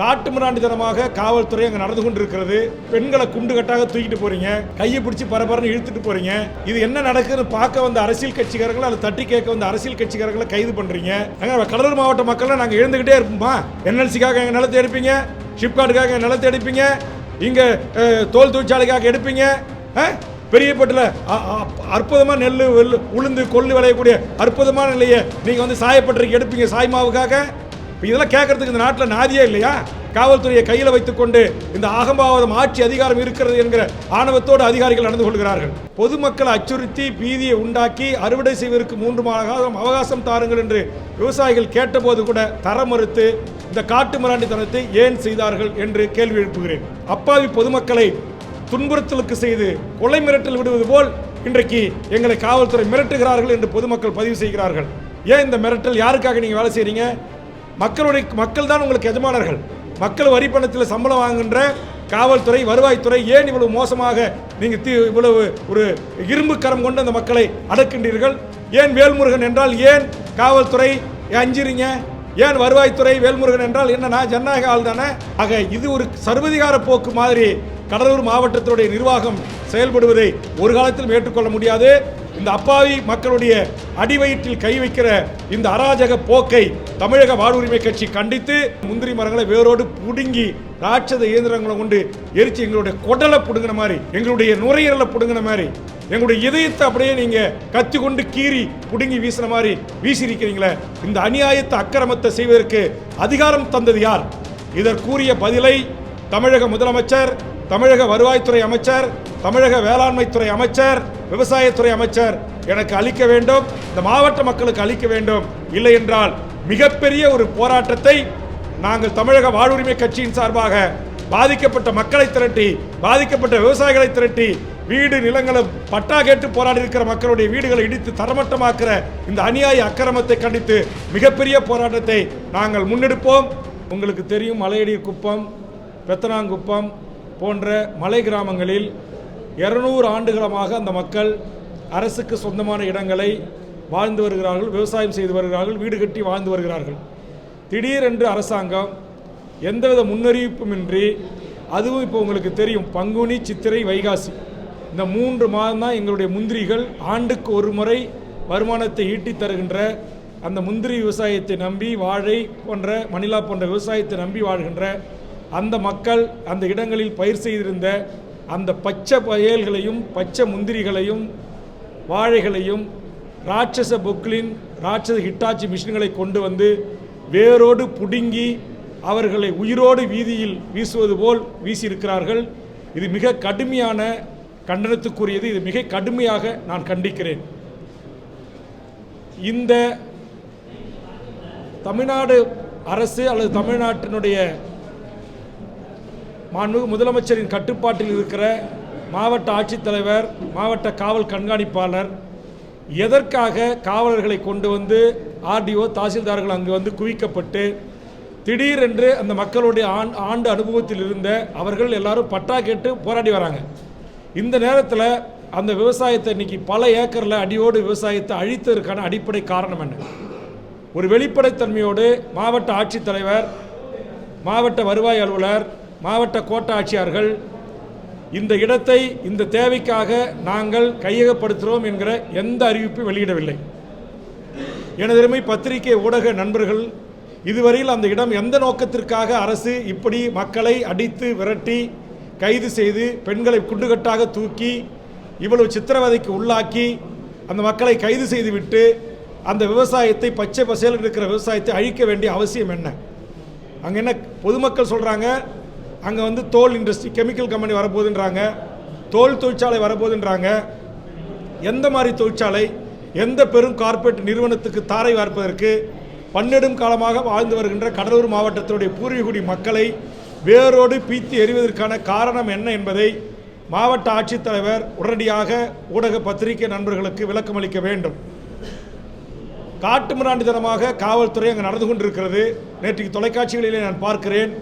காட்டுமிராண்டித்தனமாக காவல்துறை அங்கே நடந்து கொண்டிருக்கிறது. பெண்களை குண்டு கட்டாக தூக்கிட்டு போறீங்க. கையை பிடிச்சி பரபரன்னு இழுத்துட்டு போறீங்க. இது என்ன நடக்குதுன்னு பார்க்க வந்த அரசியல் கட்சிக்காரங்களை அதை தட்டி கேட்க வந்த அரசியல் கட்சிக்காரங்களை கைது பண்றீங்க. அங்க கடலூர் மாவட்ட மக்கள்லாம் நாங்கள் எழுந்துகிட்டே இருப்போமா? என்எல்சிக்காக எங்கள் நிலத்தை எடுப்பீங்க? ஷிப்கார்டுக்காக எங்கள் நிலத்தை எடுப்பீங்க? இங்க தோல் தொழிற்சாலைக்காக எடுப்பீங்க? பெரிய பெரியப்பட்டில் அற்புதமாக நெல் உளுந்து கொள்ளு விளையக்கூடிய அற்புதமான நிலையை நீங்கள் வந்து சாயப்பட்டறைக்கு எடுப்பீங்க சாய்மாவுக்காக? இப்போ இதெல்லாம் கேட்கறதுக்கு இந்த நாட்டில் நாதியே இல்லையா? காவல்துறையை கையில் வைத்துக்கொண்டு இந்த ஆகம்பாவதம் ஆட்சி அதிகாரம் இருக்கிறது என்கிற ஆணவத்தோடு அதிகாரிகள் நடந்து கொள்கிறார்கள். பொதுமக்களை அச்சுறுத்தி பீதியை உண்டாக்கி அறுவடை செய்வதற்கு மூன்று மாதம் அவகாசம் தாருங்கள் என்று விவசாயிகள் கேட்டபோது கூட தர மறுத்து இந்த காட்டு மிராண்டித்தனத்தை ஏன் செய்தார்கள் என்று கேள்வி எழுப்புகிறேன். அப்பாவி பொதுமக்களை துன்புறுத்தலுக்கு செய்து கொலை மிரட்டல் விடுவது போல் இன்றைக்கு எங்களை காவல்துறை மிரட்டுகிறார்கள் என்று பொதுமக்கள் பதிவு செய்கிறார்கள். ஏன் இந்த மிரட்டல்? யாருக்காக நீங்கள் வேலை செய்கிறீங்க மக்களுடைய மக்கள் தான் உங்களுக்கு எஜமானர்கள். மக்கள் வரி பணத்தில் சம்பளம் வாங்குகின்ற காவல்துறை வருவாய்த்துறை ஏன் இவ்வளவு மோசமாக நீங்கள் தீ இவ்வளவு ஒரு இரும்பு கரம் கொண்டு அந்த மக்களை அடக்கின்றீர்கள் ஏன் வேல்முருகன் என்றால் ஏன் காவல்துறை அஞ்சிறீங்க? ஏன் வருவாய்த்துறை வேல்முருகன் என்றால் என்னன்னா ஜனநாயக ஆள் தானே? ஆக இது ஒரு சர்வதிகார போக்கு மாதிரி கடலூர் மாவட்டத்தினுடைய நிர்வாகம் செயல்படுவதை ஒரு காலத்திலும் ஏற்றுக்கொள்ள முடியாது. இந்த அப்பாவி மக்களுடைய அடிவயிற்றில் கை வைக்கிற இந்த அராஜக போக்கை தமிழக வாழ்வுரிமை கட்சி கண்டித்து முந்திரி மரங்களை வேரோடு புடுங்கி ராட்சத இயந்திரங்களை கொண்டு எரிச்சு எங்களுடைய குடலை புடுங்கின மாதிரி எங்களுடைய நுரையீரலை புடுங்கின மாதிரி எங்களுடைய இதயத்தை அப்படியே நீங்க கத்தி கொண்டு கீறி புடுங்கி வீசின மாதிரி வீசியிருக்கிறீங்களே இந்த அநியாயத்தை அக்கிரமத்தை செய்வதற்கு அதிகாரம் தந்தது யார்? இதற்குரிய பதிலை தமிழக முதலமைச்சர் தமிழக வருவாய்த்துறை அமைச்சர் தமிழக வேளாண்மைத்துறை அமைச்சர் விவசாயத்துறை அமைச்சர் எனக்கு அளிக்க வேண்டும் இந்த மாவட்ட மக்களுக்கு அளிக்க வேண்டும். இல்லை என்றால் மிகப்பெரிய ஒரு போராட்டத்தை நாங்கள் தமிழக வாழ்வுரிமை கட்சியின் சார்பாக பாதிக்கப்பட்ட மக்களை திரட்டி பாதிக்கப்பட்ட விவசாயிகளை திரட்டி வீடு நிலங்களும் பட்டா கேட்டு போராடி இருக்கிற மக்களுடைய வீடுகளை இடித்து தரமட்டமாக்குற இந்த அநியாய அக்கிரமத்தை கண்டித்து மிகப்பெரிய போராட்டத்தை நாங்கள் முன்னெடுப்போம். உங்களுக்கு தெரியும் மலையடி குப்பம் பெத்தனாங்குப்பம் போன்ற மலை கிராமங்களில் இருநூறு ஆண்டுகளமாக அந்த மக்கள் அரசுக்கு சொந்தமான இடங்களை வாழ்ந்து வருகிறார்கள் விவசாயம் செய்து வருகிறார்கள் வீடு கட்டி வாழ்ந்து வருகிறார்கள். திடீரென்று அரசாங்கம் எந்தவித முன்னறிவிப்புமின்றி அதுவும் இப்போ உங்களுக்கு தெரியும் பங்குனி சித்திரை வைகாசி. இந்த மூன்று மாதம் தான் எங்களுடைய முந்திரிகள் ஆண்டுக்கு ஒரு முறை வருமானத்தை ஈட்டி தருகின்ற அந்த முந்திரி விவசாயத்தை நம்பி வாழை போன்ற மணிலா போன்ற விவசாயத்தை நம்பி வாழ்கின்ற அந்த மக்கள் அந்த இடங்களில் பயிர் செய்திருந்த அந்த பச்சை பயல்களையும் பச்சை முந்திரிகளையும் வாழைகளையும் ராட்சச பொக்லின் ராட்சச ஹிட்டாச்சி மிஷின்களை கொண்டு வந்து வேரோடு புடுங்கி அவர்களை உயிரோடு வீதியில் வீசுவது போல் வீசியிருக்கிறார்கள். இது மிக கடுமையான கண்டனத்துக்குரியது. இது மிக கடுமையாக நான் கண்டிக்கிறேன். இந்த தமிழ்நாடு அரசு அல்லது தமிழ்நாட்டினுடைய மாண்புமிகு முதலமைச்சரின் கட்டுப்பாட்டில் இருக்கிற மாவட்ட ஆட்சித்தலைவர் மாவட்ட காவல் கண்காணிப்பாளர் எதற்காக காவலர்களை கொண்டு வந்து ஆர்டிஓ தாசில்தார்கள் அங்கு வந்து குவிக்கப்பட்டு திடீரென்று அந்த மக்களுடைய ஆண் ஆண்டு அனுபவத்தில் இருந்த அவர்கள் எல்லாரும் பட்டா கேட்டு போராடி வராங்க. இந்த நேரத்தில் அந்த விவசாயத்தை இன்னைக்கு பல ஏக்கரில் அடியோடு விவசாயத்தை அழித்ததற்கான அடிப்படை காரணம் என்ன? ஒரு வெளிப்படைத்தன்மையோடு மாவட்ட ஆட்சித்தலைவர் மாவட்ட வருவாய் அலுவலர் மாவட்ட கோட்டாட்சியார்கள் இந்த இடத்தை இந்த தேவைக்காக நாங்கள் கையகப்படுத்துகிறோம் என்கிற எந்த அறிவிப்பும் வெளியிடவில்லை. எனதருமை பத்திரிகை ஊடக நண்பர்கள் இதுவரையில் அந்த இடம் எந்த நோக்கத்திற்காக அரசு இப்படி மக்களை அடித்து விரட்டி கைது செய்து பெண்களை குண்டுகட்டாக தூக்கி இவ்வளவு சித்திரவதைக்கு உள்ளாக்கி அந்த மக்களை கைது செய்துவிட்டு அந்த விவசாயத்தை பச்சை பசேல் இருக்கிற விவசாயத்தை அழிக்க வேண்டிய அவசியம் என்ன? அங்கே என்ன பொதுமக்கள் சொல்கிறாங்க அங்கே வந்து தோல் இண்டஸ்ட்ரி கெமிக்கல் கம்பெனி வரப்போகுதுன்றாங்க. தோல் தொழிற்சாலை வரப்போகுதுன்றாங்க. எந்த மாதிரி தொழிற்சாலை? எந்த பெரும் கார்ப்பரேட் நிறுவனத்துக்கு தாரை வார்ப்பதற்கு? பன்னெடும் காலமாக வாழ்ந்து வருகின்ற கடலூர் மாவட்டத்தினுடைய பூர்வீகுடி மக்களை வேரோடு பீத்தி எறிவதற்கான காரணம் என்ன என்பதை மாவட்ட ஆட்சித்தலைவர் உடனடியாக ஊடக பத்திரிகை நண்பர்களுக்கு விளக்கமளிக்க வேண்டும். காட்டுமிராண்டித்தனமாக காவல்துறை அங்கே நடந்து கொண்டிருக்கிறது. நேற்றைக்கு தொலைக்காட்சிகளிலே நான் பார்க்கிறேன்.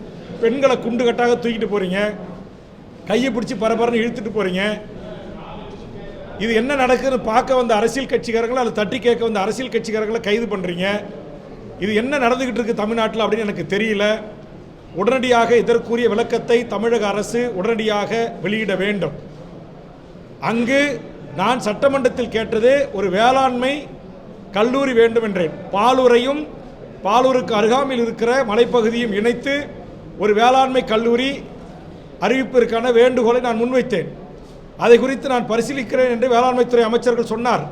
பெண்களை குண்டு கட்டாக தூக்கிட்டு போகிறீங்க கையை பிடிச்சி பரபரன்னு இழுத்துட்டு போகிறீங்க இது என்ன நடக்குதுன்னு பார்க்க வந்த அரசியல் கட்சிக்காரங்களை அதை தட்டி கேட்க வந்த அரசியல் கட்சிக்காரங்களை கைது பண்ணுறீங்க இது என்ன நடந்துக்கிட்டு இருக்கு தமிழ்நாட்டில் அப்படின்னு எனக்கு தெரியல. உடனடியாக இதற்குரிய விளக்கத்தை தமிழக அரசு உடனடியாக வெளியிட வேண்டும். அங்கு நான் சட்டமன்றத்தில் கேட்டது ஒரு வேளாண்மை கல்லூரி வேண்டும் என்றேன் பாலூரையும் பாலூருக்கு அருகாமையில் இருக்கிற மலைப்பகுதியும் இணைத்து ஒரு வேளாண்மை கல்லூரி அறிவிப்பிற்கான வேண்டுகோளை நான் முன்வைத்தேன். அதை குறித்து நான் பரிசீலிக்கிறேன் என்று வேளாண்மைத்துறை அமைச்சர்கள் சொன்னார்.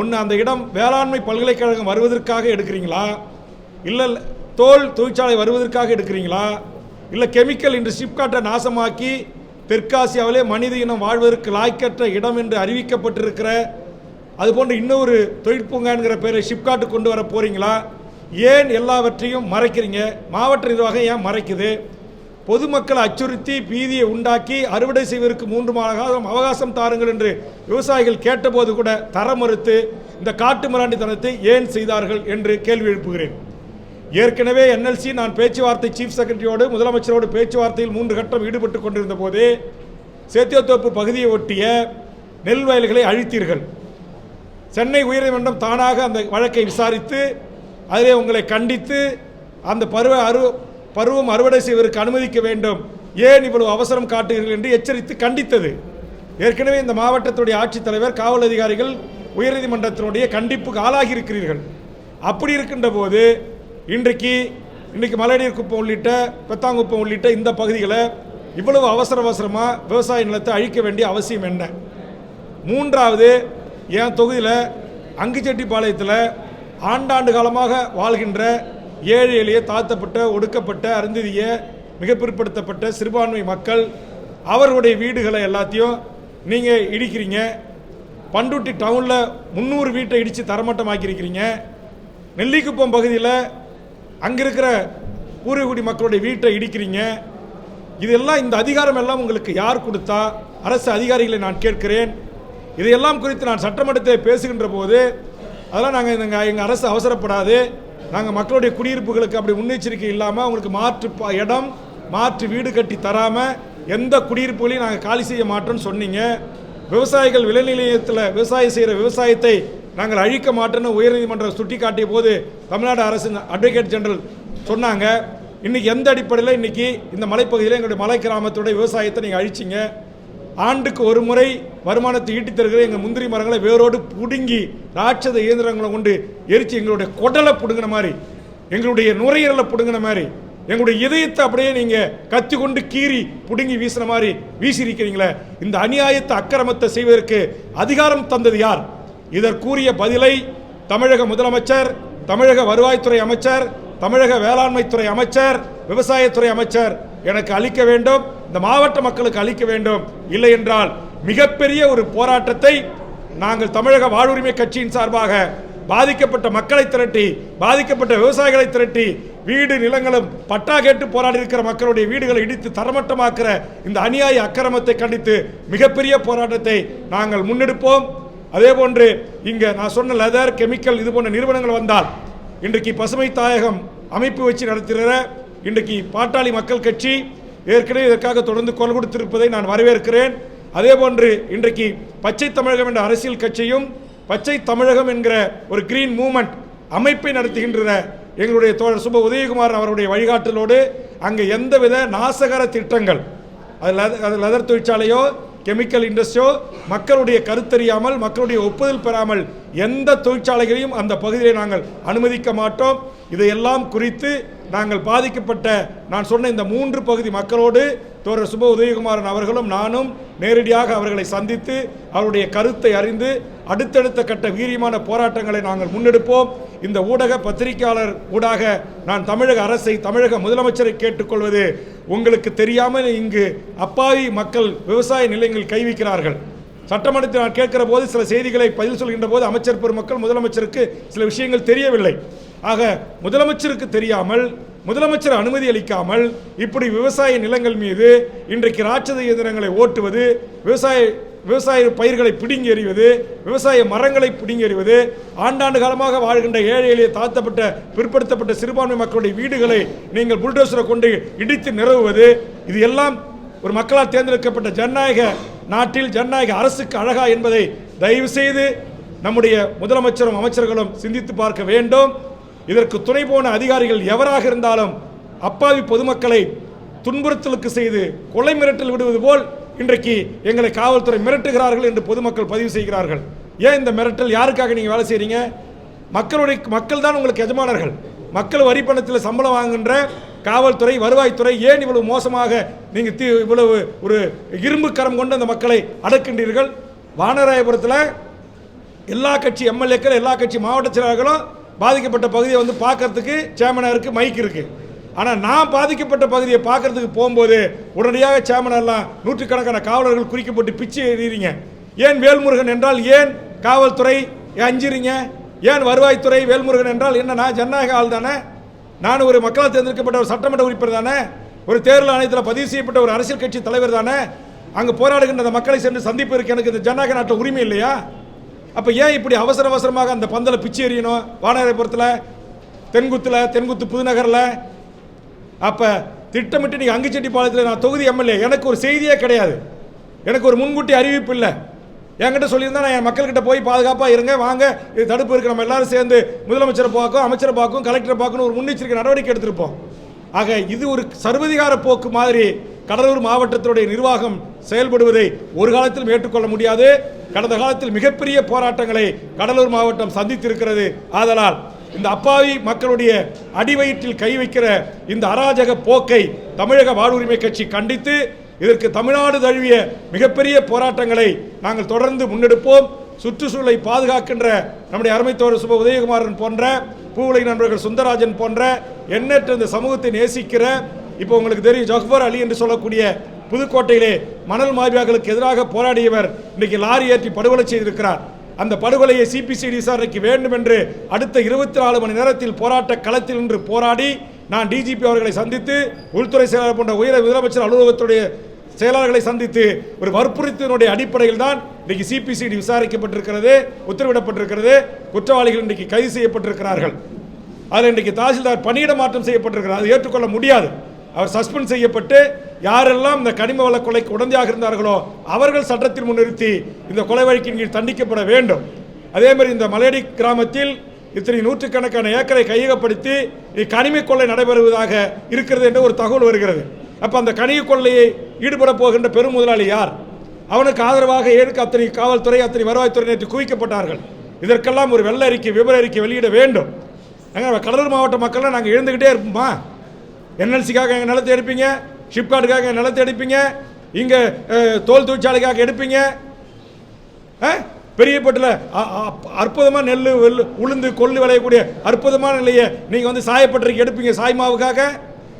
ஒன்று அந்த இடம் வேளாண்மை பல்கலைக்கழகம் வருவதற்காக எடுக்கிறீங்களா? இல்லை தோல் தொழிற்சாலை வருவதற்காக எடுக்கிறீங்களா? இல்லை கெமிக்கல் இன்று சிப்காட்டை நாசமாக்கி தெற்காசியாவிலே மனித இனம் வாழ்வதற்கு லாய்க்கற்ற இடம் என்று அறிவிக்கப்பட்டிருக்கிற அதுபோன்ற இன்னொரு தொழிற்பூங்கான்கிற பேரை ஷிப்காட்டு கொண்டு வர போகிறீங்களா ஏன் எல்லாவற்றையும் மறைக்கிறீங்க? மாவட்ட நிர்வாகம் ஏன் மறைக்குது? பொதுமக்களை அச்சுறுத்தி பீதியை உண்டாக்கி அறுவடை செய்வதற்கு மூன்று மாதம் அவகாசம் தாருங்கள் என்று விவசாயிகள் கேட்டபோது கூட தர மறுத்து இந்த காட்டு மிராண்டித்தனத்தை ஏன் செய்தார்கள் என்று கேள்வி எழுப்புகிறேன். ஏற்கனவே என்எல்சி நான் பேச்சுவார்த்தை சீஃப் செக்ரட்டரியோடு முதலமைச்சரோடு பேச்சுவார்த்தையில் மூன்று கட்டம் ஈடுபட்டு கொண்டிருந்த போது சேத்தியத்தோப்பு பகுதியை ஒட்டிய நெல் வயல்களை அழித்தீர்கள். சென்னை உயர்நீதிமன்றம் தானாக அந்த வழக்கை விசாரித்து அதிலே உங்களை கண்டித்து அந்த பருவ அரு பருவம் அறுவடை செய்வதற்கு அனுமதிக்க வேண்டும். ஏன் இவ்வளவு அவசரம் காட்டுகிறீர்கள் என்று எச்சரித்து கண்டித்தது. ஏற்கனவே இந்த மாவட்டத்துடைய ஆட்சித்தலைவர் காவல் அதிகாரிகள் உயர்நீதிமன்றத்தினுடைய கண்டிப்புக்கு ஆளாகி இருக்கிறீர்கள் அப்படி இருக்கின்ற போது இன்றைக்கு இன்றைக்கு மலையடிர் குப்பம் உள்ளிட்ட பெத்தாங்குப்பம் உள்ளிட்ட இந்த பகுதிகளை இவ்வளவு அவசர அவசரமாக விவசாய நிலத்தை அழிக்க வேண்டிய அவசியம் என்ன? மூன்றாவது என் தொகுதியில் அங்குச்செட்டிப்பாளையத்தில் ஆண்டாண்டு காலமாக வாழ்கின்ற ஏழை எளிய தாழ்த்தப்பட்ட ஒடுக்கப்பட்ட அருந்ததிய மிக பிற்படுத்தப்பட்ட சிறுபான்மை மக்கள் அவர்களுடைய வீடுகளை எல்லாத்தையும் நீங்கள் இடிக்கிறீங்க. பண்டுட்டி டவுனில் முந்நூறு வீட்டை இடித்து தரமட்டமாக்கியிருக்கிறீங்க. நெல்லிக்குப்பம் பகுதியில் அங்கே இருக்கிற பூர்வகுடி மக்களுடைய வீட்டை இடிக்கிறீங்க. இதெல்லாம் இந்த அதிகாரம் எல்லாம் உங்களுக்கு யார் கொடுத்தா? அரசு அதிகாரிகளை நான் கேட்கிறேன். இதையெல்லாம் குறித்து நான் சட்டமன்றத்தில் பேசுகின்ற போது அதெல்லாம் நாங்கள் எங்கள் எங்கள் அரசு அவசரப்படாது. நாங்கள் மக்களுடைய குடியிருப்புகளுக்கு அப்படி முன்னெச்சரிக்கை இல்லாமல் அவங்களுக்கு மாற்று ப- இடம் மாற்று வீடு கட்டி தராமல் எந்த குடியிருப்புகளையும் நாங்கள் காலி செய்ய மாட்டோம்னு சொன்னீங்க. விவசாயிகள் விளைநிலையத்தில் விவசாயம் செய்கிற விவசாயத்தை நாங்கள் அழிக்க மாட்டோம்னு உயர்நீதிமன்றம் சுட்டி காட்டிய போது தமிழ்நாடு அரசு அட்வொகேட் ஜெனரல் சொன்னாங்க. இன்றைக்கி எந்த அடிப்படையில் இன்றைக்கி இந்த மலைப்பகுதியில் எங்களுடைய மலை கிராமத்துடைய விவசாயத்தை நீங்கள் அழிச்சிங்க. ஆண்டுக்கு ஒரு முறை வருமானத்தை ஈட்டி தருகிற எங்கள் முந்திரி மரங்களை வேரோடு புடுங்கி ராட்சத இயந்திரங்களை கொண்டு எரிச்சு எங்களுடைய குடலை பிடுங்கின மாதிரி எங்களுடைய நுரையீரலை பிடுங்கின மாதிரி எங்களுடைய இதயத்தை அப்படியே நீங்கள் கத்தி கொண்டு கீறி புடுங்கி வீசின மாதிரி வீசியிருக்கிறீங்களே இந்த அநியாயத்தை அக்கிரமத்தை செய்வதற்கு அதிகாரம் தந்தது யார்? இதற்குரிய பதிலை தமிழக முதலமைச்சர் தமிழக வருவாய்த்துறை அமைச்சர் தமிழக வேளாண்மைத்துறை அமைச்சர் விவசாயத்துறை அமைச்சர் எனக்கு அளிக்க வேண்டும். இந்த மாவட்ட மக்களுக்கு அளிக்க வேண்டும். இல்லை என்றால் மிகப்பெரிய ஒரு போராட்டத்தை நாங்கள் தமிழக வாழ்வுரிமை கட்சியின் சார்பாக பாதிக்கப்பட்ட மக்களை திரட்டி பாதிக்கப்பட்ட விவசாயிகளை திரட்டி வீடு நிலங்களும் பட்டா கேட்டு போராடி இருக்கிற மக்களுடைய வீடுகளை இடித்து தரமட்டமாக்குற இந்த அநியாய அக்கிரமத்தை கண்டித்து மிகப்பெரிய போராட்டத்தை நாங்கள் முன்னெடுப்போம். அதே போன்று இங்கே நான் சொன்ன லெதர் கெமிக்கல் இது போன்ற நிறுவனங்கள் வந்தால் இன்றைக்கு பசுமை தாயகம் அமைப்பு வச்சு நடத்துகிற இன்றைக்கு பாட்டாளி மக்கள் கட்சி ஏற்கனவே இதற்காக தொடர்ந்து குரல் கொடுத்திருப்பதை நான் வரவேற்கிறேன். அதே போன்று இன்றைக்கு பச்சை தமிழகம் என்ற அரசியல் கட்சியும் பச்சை தமிழகம் என்கிற ஒரு கிரீன் மூமெண்ட் அமைப்பை நடத்துகின்றன எங்களுடைய தோழர் சுப உதயகுமார் அவருடைய வழிகாட்டலோடு அங்கே எந்தவித நாசகர திட்டங்கள் அது அது லெதர் தொழிற்சாலையோ கெமிக்கல் இண்டஸ்ட்ரியோ மக்களுடைய கருத்தறியாமல் மக்களுடைய ஒப்புதல் பெறாமல் எந்த தொழிற்சாலைகளையும் அந்த பகுதியை நாங்கள் அனுமதிக்க மாட்டோம். இதையெல்லாம் குறித்து நாங்கள் பாதிக்கப்பட்ட நான் சொன்ன இந்த மூன்று பகுதி மக்களோடு தோழர் சுப உதயகுமாரன் அவர்களும் நானும் நேரடியாக அவர்களை சந்தித்து அவருடைய கருத்தை அறிந்து அடுத்தடுத்த கட்ட வீரியமான போராட்டங்களை நாங்கள் முன்னெடுப்போம். இந்த ஊடக பத்திரிகையாளர் ஊடாக நான் தமிழக அரசை தமிழக முதலமைச்சரை கேட்டுக்கொள்வது உங்களுக்கு தெரியாமல் இங்கு அப்பாவி மக்கள் விவசாய நிலையங்கள் கைவிக்கிறார்கள் சட்டமன்றத்தில் நான் கேட்கிற போது சில செய்திகளை பதில் சொல்கின்ற போது அமைச்சர் பெருமக்கள் முதலமைச்சருக்கு சில விஷயங்கள் தெரியவில்லை. ஆக முதலமைச்சருக்கு தெரியாமல் முதலமைச்சர் அனுமதி அளிக்காமல் இப்படி விவசாய நிலங்கள் மீது இன்றைக்கு ராட்சத இயந்திரங்களை ஓட்டுவது விவசாய விவசாய பயிர்களை பிடுங்கி எறிவது விவசாய மரங்களை பிடுங்கி எறிவது ஆண்டாண்டு காலமாக வாழ்கின்ற ஏழை எளிய தாழ்த்தப்பட்ட பிற்படுத்தப்பட்ட சிறுபான்மை மக்களுடைய வீடுகளை நீங்கள் புல்டோசரை கொண்டு இடித்து நிறுவுவது இது எல்லாம் ஒரு மக்களால் தேர்ந்தெடுக்கப்பட்ட ஜனநாயக நாட்டில் ஜனநாயக அரசுக்கு அழகா என்பதை தயவு செய்து நம்முடைய முதலமைச்சரும் அமைச்சர்களும் சிந்தித்து பார்க்க வேண்டும். இதற்கு துணை போன அதிகாரிகள் எவராக இருந்தாலும் அப்பாவி பொதுமக்களை துன்புறுத்தலுக்கு செய்து கொலை மிரட்டல் விடுவது போல் இன்றைக்கு எங்களை காவல்துறை மிரட்டுகிறார்கள் என்று பொதுமக்கள் பதிவு செய்கிறார்கள். ஏன் இந்த மிரட்டல்? யாருக்காக நீங்கள் வேலை செய்கிறீங்க மக்களுடைய மக்கள் தான் உங்களுக்கு எஜமானர்கள். மக்கள் வரி பணத்தில் சம்பளம் வாங்குகின்ற காவல்துறை வருவாய்த்துறை ஏன் இவ்வளவு மோசமாக நீங்கள் தீ இவ்வளவு ஒரு இரும்பு கரம் கொண்டு அந்த மக்களை அடக்கின்றீர்கள் வானராயபுரத்தில் எல்லா கட்சி எம்எல்ஏக்கள் எல்லா கட்சி மாவட்ட செயலாளர்களும் பாதிக்கப்பட்ட பகுதியை வந்து பார்க்கறதுக்கு சேமனாருக்கு மைக் இருக்குது ஆனால் நான் பாதிக்கப்பட்ட பகுதியை பார்க்கறதுக்கு போகும்போது உடனடியாக சேமனர்லாம் நூற்றுக்கணக்கான காவலர்கள் குறிக்கப்பட்டு பிச்சு எறிகிறீங்க ஏன் வேல்முருகன் என்றால் ஏன் காவல்துறை அஞ்சுறீங்க? ஏன் வருவாய்த்துறை வேல்முருகன் என்றால் என்ன நான் ஜனநாயக ஆள் தானே? நான் ஒரு மக்களால் தேர்ந்தெடுக்கப்பட்ட ஒரு சட்டமன்ற உறுப்பினர் தானே? ஒரு தேர்தல் ஆணையத்தில் பதிவு செய்யப்பட்ட ஒரு அரசியல் கட்சி தலைவர் தானே? அங்கே போராடுகின்ற அந்த மக்களை சென்று சந்திப்பதற்கு எனக்கு இந்த ஜனநாயக நாட்டில் உரிமை இல்லையா? அப்போ ஏன் இப்படி அவசர அவசரமாக அந்த பந்தலை பிச்சு எறியணும்? வானகரபுரத்தில் தென்குத்தில் தென்குத்து புதுநகரில்? அப்போ திட்டமிட்டு நீங்கள் அங்குச்செட்டிப்பாளையத்தில் நான் தொகுதி எம்எல்ஏ. எனக்கு ஒரு செய்தியே கிடையாது. எனக்கு ஒரு முன்கூட்டி அறிவிப்பு இல்லை. என்கிட்ட சொல்லியிருந்தா நான் என் மக்கள்கிட்ட போய் பாதுகாப்பாக இருங்க வாங்க. இது தடுப்பு இருக்கு. நம்ம எல்லாரும் சேர்ந்து முதலமைச்சரை பார்க்கும் அமைச்சரை பார்க்கும் கலெக்டரை பார்க்கணும் ஒரு முன்னெச்சரிக்கை நடவடிக்கை எடுத்திருப்போம் ஆக இது ஒரு சர்வதிகார போக்கு மாதிரி கடலூர் மாவட்டத்தினுடைய நிர்வாகம் செயல்படுவதை ஒரு காலத்திலும் ஏற்றுக்கொள்ள முடியாது. கடந்த காலத்தில் மிகப்பெரிய போராட்டங்களை கடலூர் மாவட்டம் சந்தித்திருக்கிறது. ஆதலால் இந்த அப்பாவி மக்களுடைய அடிவயிற்றில் கை வைக்கிற இந்த அராஜக போக்கை தமிழக வாழ்வுரிமை கட்சி கண்டித்து இதற்கு தமிழ்நாடு தழுவிய மிகப்பெரிய போராட்டங்களை நாங்கள் தொடர்ந்து முன்னெடுப்போம். சுற்றுச்சூழலை பாதுகாக்கின்ற நம்முடைய அருமைத்தோர் சுப உதயகுமாரன் போன்ற பூவுலை நண்பர்கள் சுந்தராஜன் போன்ற எண்ணற்ற இந்த சமூகத்தை நேசிக்கிற இப்போ உங்களுக்கு தெரியும் ஜஃபர் அலி என்று சொல்லக்கூடிய புதுக்கோட்டையிலே மணல் மாபியாக்களுக்கு எதிராக போராடியவர் இன்றைக்கு லாரி ஏற்றி படுகொலை செய்திருக்கிறார். அந்த படுகொலையை சிபிசிடி விசாரணைக்கு வேண்டும் என்று அடுத்த இருபத்தி நாலு மணி நேரத்தில் போராட்ட களத்தில் நின்று போராடி நான் டிஜிபி அவர்களை சந்தித்து உள்துறை செயலாளர் போன்ற உயர முதலமைச்சர் அலுவலகத்துடைய செயலாளர்களை சந்தித்து ஒரு வற்புறுத்தினுடைய அடிப்படையில் தான் இன்றைக்கு சிபிசிடி விசாரிக்கப்பட்டிருக்கிறது உத்தரவிடப்பட்டிருக்கிறது குற்றவாளிகள் இன்றைக்கு கைது செய்யப்பட்டிருக்கிறார்கள். அதில் இன்றைக்கு தாசில்தார் பணியிட மாற்றம் செய்யப்பட்டிருக்கிறார். அதை ஏற்றுக்கொள்ள முடியாது. அவர் சஸ்பெண்ட் செய்யப்பட்டு யாரெல்லாம் இந்த கனிம வள கொலைக்கு உடந்தையாக இருந்தார்களோ அவர்கள் சட்டத்தில் முன்னிறுத்தி இந்த கொலை வழக்கின் கீழ் தண்டிக்கப்பட வேண்டும். அதே மாதிரி இந்த மலையடி கிராமத்தில் இத்தனை நூற்றுக்கணக்கான ஏக்கரை கையகப்படுத்தி கனிம கொள்ளை நடைபெறுவதாக இருக்கிறது என்று ஒரு தகவல் வருகிறது. அப்போ அந்த கனிம கொள்ளையை ஈடுபட போகின்ற பெரும் முதலாளி யார்? அவனுக்கு ஆதரவாக ஏற்கு அத்தனை காவல்துறை அத்தனை வருவாய்த்துறை நேற்று குவிக்கப்பட்டார்கள். இதற்கெல்லாம் ஒரு வெள்ள அறிக்கை விவர அறிக்கை வெளியிட வேண்டும். நாங்கள் கடலூர் மாவட்ட மக்கள்லாம் நாங்கள் எழுந்துக்கிட்டே இருப்போமா? என்எல்சிக்காக எங்கள் நிலத்தை எடுப்பீங்க? ஷிப்கார்டுக்காக எங்கள் நிலத்தை எடுப்பீங்க? இங்கே தோல் தொழிற்சாலைக்காக எடுப்பீங்க? ஆ? பெரியப்பட்டில் அற்புதமாக நெல் வெல் உளுந்து கொள்ளு விளையக்கூடிய அற்புதமான நிலையை நீங்கள் வந்து சாயப்பட்டறைக்கு எடுப்பீங்க சாய்மாவுக்காக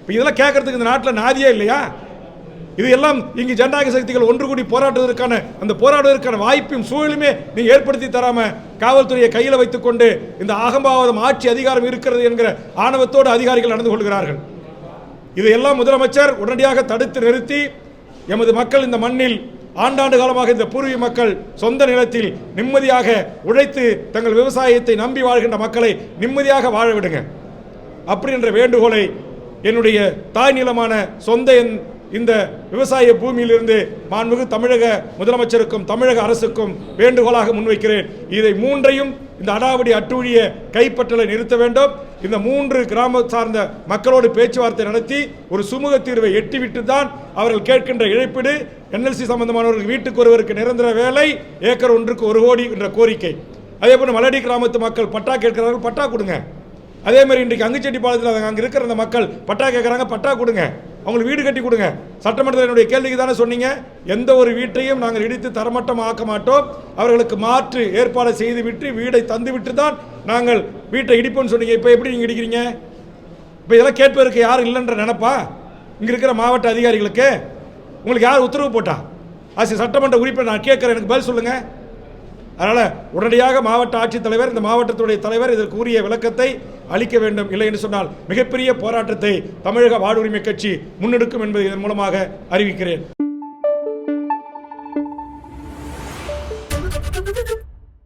இப்போ இதெல்லாம் கேட்கறதுக்கு இந்த நாட்டில் நாதியே இல்லையா? இது எல்லாம் இங்கு ஜனநாயக சக்திகள் ஒன்று கூடி போராடுவதற்கான அந்த போராடுவதற்கான வாய்ப்பையும் சூழலுமே நீங்கள் ஏற்படுத்தி தராமல் காவல்துறையை கையில் வைத்துக்கொண்டு இந்த அகம்பாவதம் ஆட்சி அதிகாரம் இருக்கிறது என்கிற ஆணவத்தோடு அதிகாரிகள் நடந்து கொள்கிறார்கள். இதையெல்லாம் முதலமைச்சர் உடனடியாக தடுத்து நிறுத்தி எமது மக்கள் இந்த மண்ணில் ஆண்டாண்டு காலமாக இந்த பூர்வீக மக்கள் சொந்த நிலத்தில் நிம்மதியாக உழைத்து தங்கள் விவசாயத்தை நம்பி வாழ்கின்ற மக்களை நிம்மதியாக வாழ விடுங்க. அப்படி என்ற வேண்டுகோளை என்னுடைய தாய் நிலமான சொந்த என் இந்த விவசாய பூமியிலிருந்து மாண்புமிகு தமிழக முதலமைச்சருக்கும் தமிழக அரசுக்கும் வேண்டுகோளாக முன்வைக்கிறேன். இதை மூன்றையும் இந்த அடாவடி அட்டூழிய கைப்பற்றலை நிறுத்த வேண்டும். இந்த மூன்று கிராம சார்ந்த மக்களோடு பேச்சுவார்த்தை நடத்தி ஒரு சுமூக தீர்வை எட்டிவிட்டு தான் அவர்கள் கேட்கின்ற இழப்பீடு என்எல்சி சம்பந்தமானவர்கள் வீட்டுக்கு ஒருவருக்கு நிரந்தர வேலை ஏக்கர் ஒன்றுக்கு ஒரு கோடி என்ற கோரிக்கை. அதே போல மலடி கிராமத்து மக்கள் பட்டா கேட்கிறார்கள் பட்டா கொடுங்க. அதே மாதிரி இன்றைக்கு அங்குச்செட்டிப்பாளையத்தில் அங்கே இருக்கிற அந்த மக்கள் பட்டா கேட்குறாங்க பட்டா கொடுங்க. அவங்களுக்கு வீடு கட்டி கொடுங்க. சட்டமன்றத்தில் என்னுடைய கேள்விக்கு தானே சொன்னீங்க? எந்த ஒரு வீட்டையும் நாங்கள் இடித்து தரமட்டம் ஆக்க மாட்டோம். அவர்களுக்கு மாற்று ஏற்பாடு செய்து விட்டு வீடை தந்து விட்டு தான் நாங்கள் வீட்டை இடிப்போம்னு சொன்னீங்க. இப்போ எப்படி நீங்கள் இடிக்கிறீங்க? இப்போ இதெல்லாம் கேட்பதற்கு யாரும் இல்லைன்ற நினப்பா? இங்கே இருக்கிற மாவட்ட அதிகாரிகளுக்கு. உங்களுக்கு யார் உத்தரவு போட்டா? ஆசிய சட்டமன்ற உறுப்பினர் நான் கேட்குறேன் எனக்கு பதில் சொல்லுங்கள் அதனால் உடனடியாக மாவட்ட ஆட்சித்தலைவர் இந்த மாவட்டத்துடைய தலைவர் இதற்கு உரிய விளக்கத்தை அளிக்க வேண்டும். இல்லை என்று சொன்னால் மிகப்பெரிய போராட்டத்தை தமிழக வாழ்வுரிமை கட்சி முன்னெடுக்கும் என்பதை இதன் மூலமாக அறிவிக்கிறேன்.